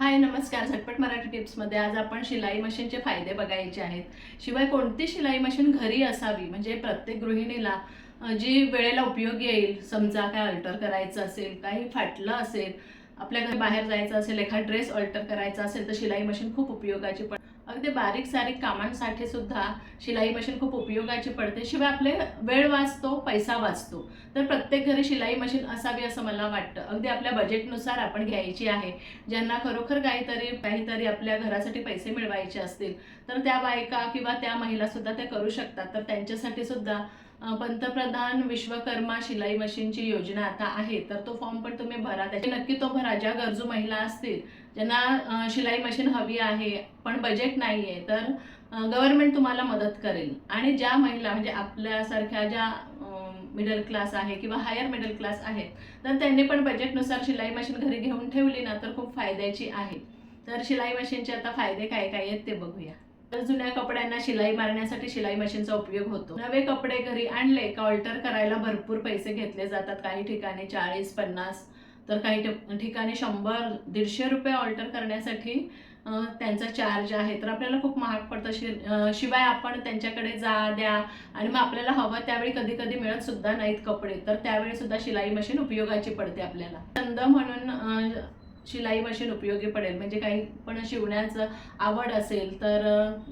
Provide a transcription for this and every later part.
हाय नमस्कार. झटपट मराठी टिप्समध्ये आज आपण शिलाई मशीनचे फायदे बघायचे आहेत. शिवाय कोणती शिलाई मशीन घरी असावी? म्हणजे प्रत्येक गृहिणीला जी वेळेला उपयोगी येईल समजा काय अल्टर करायचं असेल काही फाटलं असेल आपल्या घरी बाहेर जायचं असेल एखादा ड्रेस अल्टर करायचा असेल तर शिलाई मशीन खूप उपयोगाची पण अगदी बारीक सारीक कामांसाठी सुद्धा शिलाई मशीन खूप उपयोगाची पडते. शिवाय आपले वेळ वाचतो पैसा वाचतो. तर प्रत्येक घरी शिलाई मशीन असावी असं मला वाटतं. अगदी आपल्या बजेटनुसार आपण घ्यायची आहे. ज्यांना खरोखर काहीतरी काहीतरी आपल्या घरासाठी पैसे मिळवायचे असतील तर त्या बायका किंवा त्या महिला सुद्धा ते करू शकतात. तर त्यांच्यासाठी सुद्धा पंतप्रधान विश्वकर्मा शिलाई मशीनची योजना आता आहे तर तो फॉर्म पण तुम्ही भरा. त्याची नक्की तो भरा. ज्या गरजू महिला असतील ज्यांना शिलाई मशीन हवी आहे पण बजेट नाही आहे तर गव्हर्नमेंट तुम्हाला मदत करेल. आणि ज्या महिला म्हणजे आपल्यासारख्या ज्या मिडल क्लास आहे किंवा हायर मिडल क्लास आहेत तर त्यांनी पण बजेटनुसार शिलाई मशीन घरी घेऊन ठेवली ना तर खूप फायद्याची आहे. तर शिलाई मशीनचे आता फायदे काय काय आहेत ते बघूया. तर जुन्या कपड्यांना शिलाई मारण्यासाठी शिलाई मशीनचा उपयोग होतो. नवे कपडे घरी आणले का ऑल्टर करायला भरपूर पैसे घेतले जातात. काही ठिकाणी चाळीस पन्नास तर काही ठिकाणी शंभर दीडशे रुपये ऑल्टर करण्यासाठी त्यांचा चार्ज आहे. तर आपल्याला खूप महाग पडतं. शि शिवाय आपण त्यांच्याकडे जा द्या आणि मग आपल्याला हवं त्यावेळी कधी कधी मिळत सुद्धा नाहीत कपडे. तर त्यावेळी सुद्धा शिलाई मशीन उपयोगाची पडते आपल्याला. छंद म्हणून शिलाई मशीन उपयोगी पडेल. म्हणजे काही पण शिवण्याचं आवड असेल तर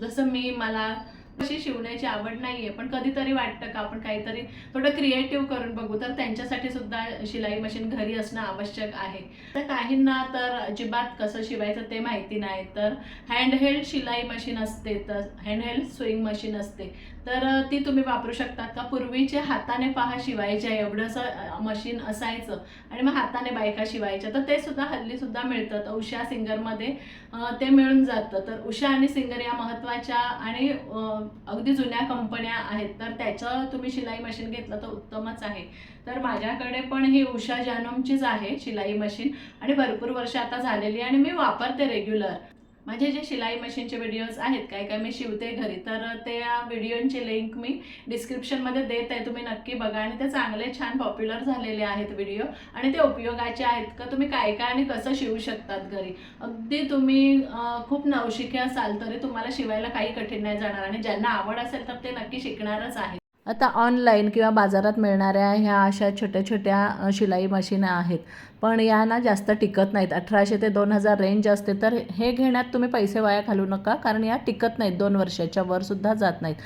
जसं मी मला अशी शिवण्याची आवड नाही आहे पण कधीतरी वाटतं का आपण काहीतरी थोडं क्रिएटिव्ह करून बघू. तर त्यांच्यासाठी सुद्धा शिलाई मशीन घरी असणं आवश्यक आहे. तर काहींना तर अजिबात कसं शिवायचं ते माहिती नाही. तर हँडहेल्ड शिलाई मशीन असते तर हँडहेल्ड स्विंग मशीन असते. तर ती तुम्ही वापरू शकतात का? पूर्वीचे हाताने पहा शिवायच्या एवढंसं मशीन असायचं आणि मग हाताने बायका शिवायच्या. तर ते सुद्धा हल्ली सुद्धा मिळतात. उषा सिंगरमध्ये ते मिळून जातं. तर उषा आणि सिंगर या महत्त्वाच्या आणि अगदी जुन्या कंपन्या आहेत तर त्याचं तुम्ही शिलाई मशीन घेतलं तर उत्तमच आहे. तर माझ्याकडे पण ही उषा जानमचीच आहे शिलाई मशीन आणि भरपूर वर्ष आता झालेली आणि मी वापरते रेग्युलर माझे जे शिलाई मशीनचे व्हिडिओज आहेत काय काय मी शिवते घरी. तर त्या व्हिडिओंची लिंक मी डिस्क्रिप्शनमध्ये देत आहे तुम्ही नक्की बघा. आणि ते चांगले छान पॉप्युलर झालेले आहेत व्हिडिओ आणि ते उपयोगाचे आहेत का? तुम्ही काय काय आणि कसं शिवू शकतात घरी? अगदी तुम्ही खूप नवशिके असाल तरी तुम्हाला शिवायला काही कठीण नाही जाणार. आणि ज्यांना आवड असेल तर ते नक्की शिकणारच आहे आता ऑनलाईन किंवा बाजारात मिळणाऱ्या ह्या अशा छोट्या छोट्या शिलाई मशीन आहेत. पण या ना जास्त टिकत नाहीत. अठराशे ते दोन हजार रेंज असते तर हे घेण्यात तुम्ही पैसे वाया घालू नका कारण या टिकत नाहीत. दोन वर्षाच्या वरसुद्धा जात नाहीत.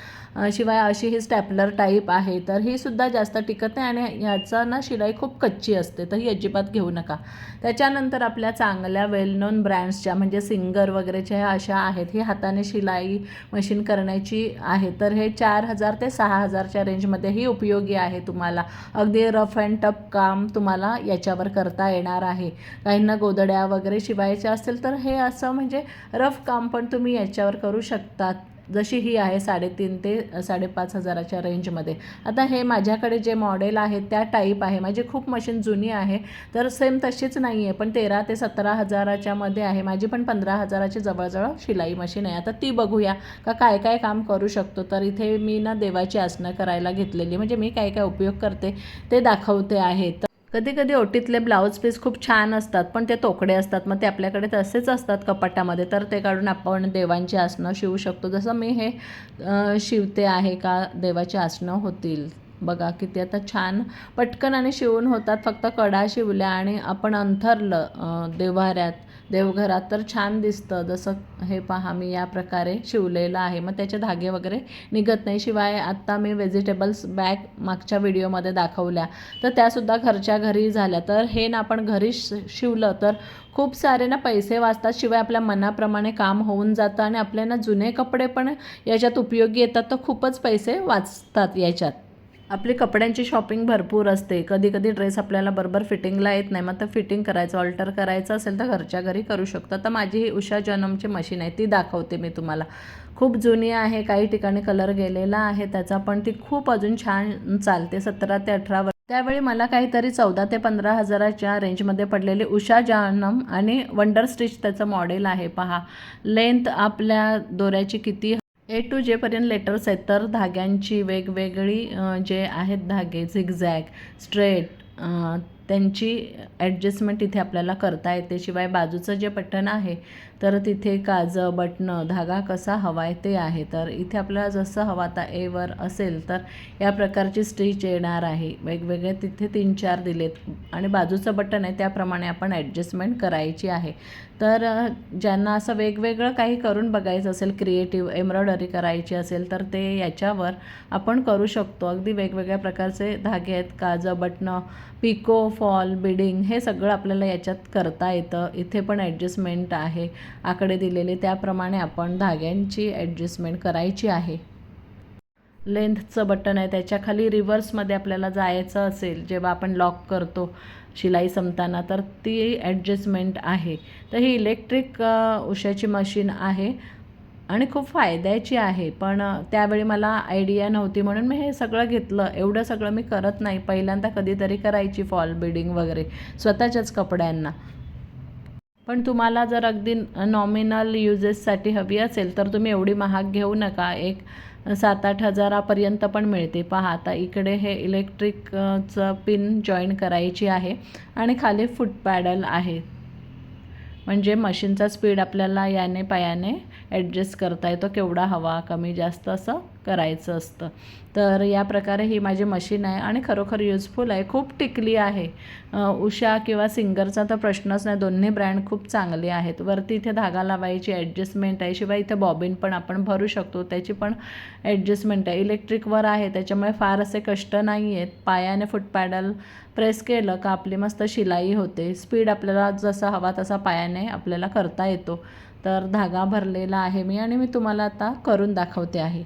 शिवाय अशी ही स्टॅपलर टाईप आहे तर ही सुद्धा जास्त टिकत नाही आणि याचा ना शिलाई खूप कच्ची असते तर ही अजिबात घेऊ नका. त्याच्यानंतर आपल्या चांगल्या वेल नोन ब्रँड्सच्या म्हणजे सिंगर वगैरेच्या ह्या अशा आहेत ही हाताने शिलाई मशीन करण्याची आहे तर हे चार हजार ते सहा हजारच्या रेंजमध्येही उपयोगी आहे तुम्हाला. अगदी रफ अँड टफ काम तुम्हाला याच्यावर करता येणार आहे. काहींना गोदड्या वगैरे शिवायच्या असतील तर हे असं म्हणजे रफ काम पण तुम्ही याच्यावर करू शकतात. जशी ही आहे साडेतीन ते साडेपाच हजाराच्या रेंजमध्ये. आता हे माझ्याकडे जे मॉडेल आहे त्या टाईप आहे. माझी खूप मशीन जुनी आहे तर सेम तशीच नाही आहे पण तेरा ते सतरा हजाराच्या मध्ये आहे. माझी पण पंधरा हजाराची जवळजवळ शिलाई मशीन आहे. आता ती बघूया का काय काय काम करू शकतो. तर इथे मी ना देवाची आसनं करायला घेतलेली म्हणजे मी काय काय उपयोग करते ते दाखवते आहे. तर कधी कधी ओटीतले ब्लाऊज पीस खूप छान असतात पण ते तोकडे असतात. मग ते आपल्याकडे तसेच असतात कपाटामध्ये तर ते काढून आपण देवांची आसनं शिवू शकतो. जसं मी हे शिवते आहे का देवाची आसनं होतील. बघा किती आता छान पटकन आणि शिवून होतात. फक्त कडा शिवल्या आणि आपण अंथरलं देव्हाऱ्यात. देवघरात तर छान दिसतं. जसं हे पहा मी या प्रकारे शिवलेलं आहे. मग त्याचे धागे वगैरे निघत नाही. शिवाय आत्ता मी व्हेजिटेबल्स बॅग मागच्या व्हिडिओमध्ये दाखवल्या. तर त्यासुद्धा घरच्या घरी झाल्या. तर हे ना आपण घरी शिवलं तर खूप सारे ना पैसे वाचतात. शिवाय आपल्या मनाप्रमाणे काम होऊन जातं आणि आपल्याला जुने कपडे पण याच्यात उपयोगी येतात. तर खूपच पैसे वाचतात याच्यात. आपली कपड्यांची शॉपिंग भरपूर असते. कधी कधी ड्रेस आपल्याला बरोबर फिटिंगला येत नाही. मग तर फिटिंग करायचं ऑल्टर करायचं असेल तर घरच्या घरी करू शकतो. तर माझी ही उषा जनमची मशीन आहे. ती दाखवते मी तुम्हाला. खूप जुनी आहे काही ठिकाणी कलर गेलेला आहे त्याचा पण ती खूप अजून छान चालते. सतरा ते अठरा वर्ष. त्यावेळी मला काहीतरी चौदा ते पंधरा हजाराच्या रेंजमध्ये पडलेली उषा जानम आणि वंडर स्टिच त्याचं मॉडेल आहे. पहा. लेंथ आपल्या दोऱ्याची किती ए टू जेपर्यंत लेटर्स आहेत तर धाग्यांची वेगवेगळी जे आहेत धागे झिगझॅग स्ट्रेट त्यांची ॲडजस्टमेंट इथे आपल्याला करता येते. शिवाय बाजूचं जे बटन आहे तर तिथे काजं बटणं धागा कसा हवा आहे ते आहे. तर इथे आपल्याला जसं हवा आता एवर असेल तर या प्रकारची स्टिच येणार आहे. वेगवेगळे तिथे तीन चार दिलेत आणि बाजूचं बटन आहे त्याप्रमाणे आपण ॲडजस्टमेंट करायची आहे. तर ज्यांना असं वेगवेगळं काही करून बघायचं असेल क्रिएटिव्ह एम्ब्रॉयडरी करायची असेल तर ते याच्यावर आपण करू शकतो. अगदी वेगवेगळ्या प्रकारचे धागे आहेत काजं बटणं पिको फॉल बिडिंग हे सगळं आपल्याला याच्यात करता येतं. इथे पण ॲडजस्टमेंट आहे. आकडे दिलेले त्याप्रमाणे आपण धाग्यांची ॲडजस्टमेंट करायची आहे. लेंथचं बटन आहे. त्याच्याखाली रिव्हर्समध्ये आपल्याला जायचं असेल जेव्हा आपण लॉक करतो शिलाई संपताना तर ती ॲडजस्टमेंट आहे. तर ही इलेक्ट्रिक उशाची मशीन आहे. आणि खूप फायद्याची आहे. पण त्यावेळी मला आयडिया नव्हती म्हणून मी हे सगळं घेतलं. एवढं सगळं मी करत नाही. पहिल्यांदा कधीतरी करायची फॉल बिडिंग वगैरे स्वतःच्याच कपड्यांना. पण तुम्हाला जर अगदी नॉमिनल युजेससाठी हवी असेल तर तुम्ही एवढी महाग घेऊ नका. एक सात आठ हजारापर्यंत पण मिळते. पहा आता इकडे हे इलेक्ट्रिकचं पिन जॉईन करायची आहे आणि खाली फूट पॅडल आहे. म्हणजे मशीनचा स्पीड आपल्याला याने पायाने ॲडजस्ट करता येतो केवढा हवा कमी जास्त असं. करायचं असतं. तर या प्रकारे ही माझी मशीन आहे आणि खरोखर युजफुल आहे. खूप टिकली आहे. उषा किंवा सिंगरचा तर प्रश्नच नाही. दोन्ही ब्रँड खूप चांगले आहेत. वरती इथे धागा लावायची ॲडजस्टमेंट आहे. शिवाय इथे बॉबिन पण आपण भरू शकतो. त्याची पण ॲडजस्टमेंट आहे. इलेक्ट्रिकवर आहे. त्याच्यामुळे फार असे कष्ट नाही आहेत पायाने फुटपॅडल प्रेस केलं का आपली मस्त शिलाई होते. स्पीड आपल्याला जसा हवा तसा पायाने आपल्याला करता येतो. तर धागा भरलेला आहे मी आणि मी तुम्हाला आता करून दाखवते आहे.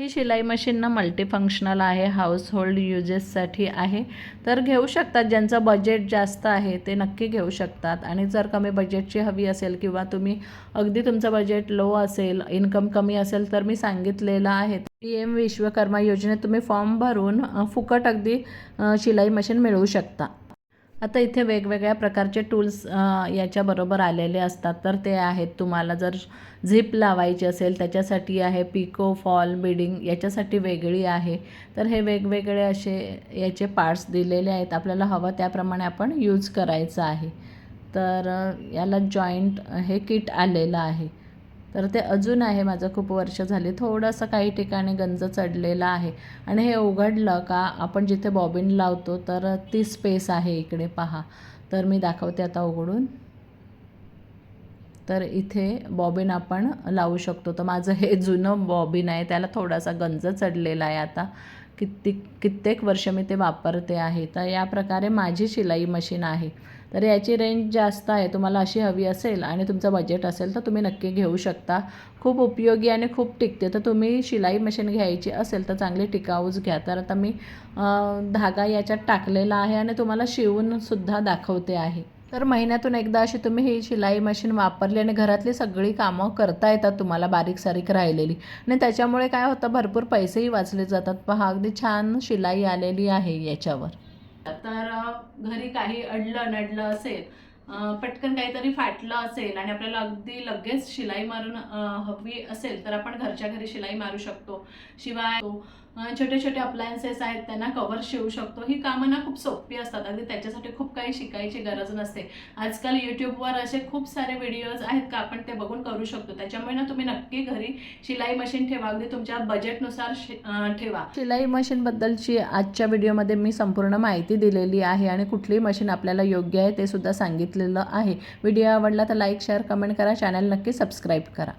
ही शिलाई मशीन ना मल्टीफंक्शनल आहे हाऊस होल्ड युजेससाठी आहे. तर घेऊ शकतात ज्यांचं बजेट जास्त आहे ते नक्की घेऊ शकतात. आणि जर कमी बजेटची हवी असेल किंवा तुम्ही अगदी तुमचं बजेट लो असेल इन्कम कमी असेल तर मी सांगितलेलं आहे. पी एम विश्वकर्मा योजनेत तुम्ही फॉर्म भरून फुकट अगदी शिलाई मशीन मिळवू शकता. आता इथे वेगवेगळ्या प्रकारचे टूल्स याच्याबरोबर आलेले असतात. तर ते आहेत तुम्हाला जर झिप लावायची असेल त्याच्यासाठी आहे पिको फॉल बिडिंग याच्यासाठी वेगळी आहे. तर हे वेगवेगळे असे याचे पार्ट्स दिलेले आहेत. आपल्याला हवं त्याप्रमाणे आपण यूज करायचं आहे. तर याला जॉईंट हे किट आलेलं आहे. तर ते अजून आहे माझं खूप वर्ष झाली. थोडंसं काही ठिकाणी गंज चढलेलं आहे. आणि हे उघडलं का आपण जिथे बॉबिन लावतो तर ती स्पेस आहे इकडे पहा. तर मी दाखवते आता उघडून. तर इथे बॉबिन आपण लावू शकतो. तर माझं हे जुनं बॉबिन आहे त्याला थोडासा गंज चढलेला आहे आता. कित्येक कित्येक वर्ष मी ते वापरते आहे. तर या प्रकारे माझी शिलाई मशीन आहे. तर याची रेंज जास्त आहे तुम्हाला अशी हवी असेल आणि तुमचं बजेट असेल तर तुम्ही नक्की घेऊ शकता. खूप उपयोगी आणि खूप टिकते. तर तुम्ही शिलाई मशीन घ्यायची असेल तर चांगली टिकाऊच घ्या. तर आता मी धागा याच्यात टाकलेला आहे आणि तुम्हाला शिवूनसुद्धा दाखवते आहे. तर महिन्यातून एकदा अशी तुम्ही ही शिलाई मशीन वापरली आणि घरातली सगळी कामं करता येतात तुम्हाला बारीक सारीक राहिलेली. आणि त्याच्यामुळे काय होतं भरपूर पैसेही वाचले जातात. पहा अगदी छान शिलाई आलेली आहे याच्यावर. तर घरी काही अडलं नडलं असेल पटकन काहीतरी फाटलं असेल आणि आपल्याला अगदी लगेच शिलाई मारून हवी असेल तर आपण घरच्या घरी शिलाई मारू शकतो. शिवाय छोटे छोटे अप्लायन्सेस आहेत त्यांना कवर शिवू शकतो. ही कामं ना खूप सोपी असतात. अगदी त्याच्यासाठी खूप काही शिकायची गरज नसते. आजकाल यूट्यूबवर असे खूप सारे व्हिडिओज आहेत का आपण ते बघून करू शकतो. त्याच्यामुळे ना तुम्ही नक्की घरी शिलाई मशीन ठेवा. अगदी तुमच्या बजेटनुसार शि- ठेवा. शिलाई मशीनबद्दलची आजच्या व्हिडिओमध्ये मी संपूर्ण माहिती दिलेली आहे आणि कुठली मशीन आपल्याला योग्य आहे ते सुद्धा सांगितलेलं आहे. व्हिडिओ आवडला तर लाईक शेअर कमेंट करा. चॅनल नक्की सबस्क्राईब करा.